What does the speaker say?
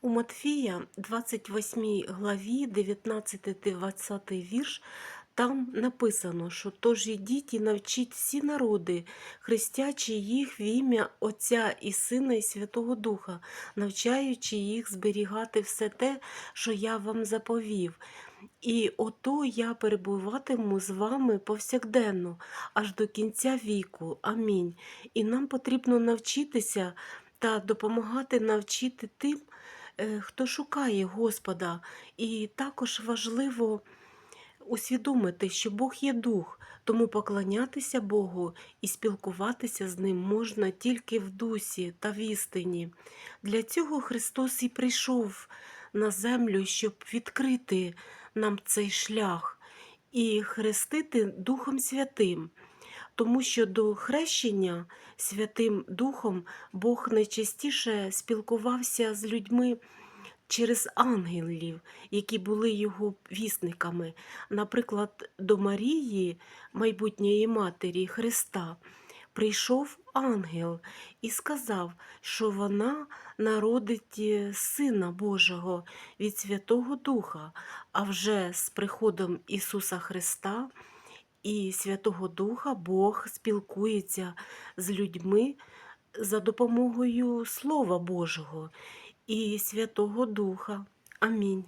У Матфія, 28 главі, 19-20 вірш, там написано, що тож ідіть і навчіть всі народи, хрестячи їх в ім'я Отця і Сина і Святого Духа, навчаючи їх зберігати все те, що я вам заповів. І ото я перебуватиму з вами повсякденно, аж до кінця віку. Амінь. І нам потрібно навчитися та допомагати навчити тим, хто шукає Господа. І також важливо усвідомити, що Бог є дух, тому поклонятися Богу і спілкуватися з ним можна тільки в дусі та в істині. Для цього Христос і прийшов на землю, щоб відкрити нам цей шлях і хрестити Духом Святим. Тому що до хрещення Святим Духом Бог найчастіше спілкувався з людьми через ангелів, які були його вісниками. Наприклад, до Марії, майбутньої матері Христа, прийшов ангел і сказав, що вона народить е, Сина Божого від Святого Духа, а вже з приходом Ісуса Христа і Святого Духа Бог спілкується з людьми за допомогою Слова Божого і Святого Духа. Амінь.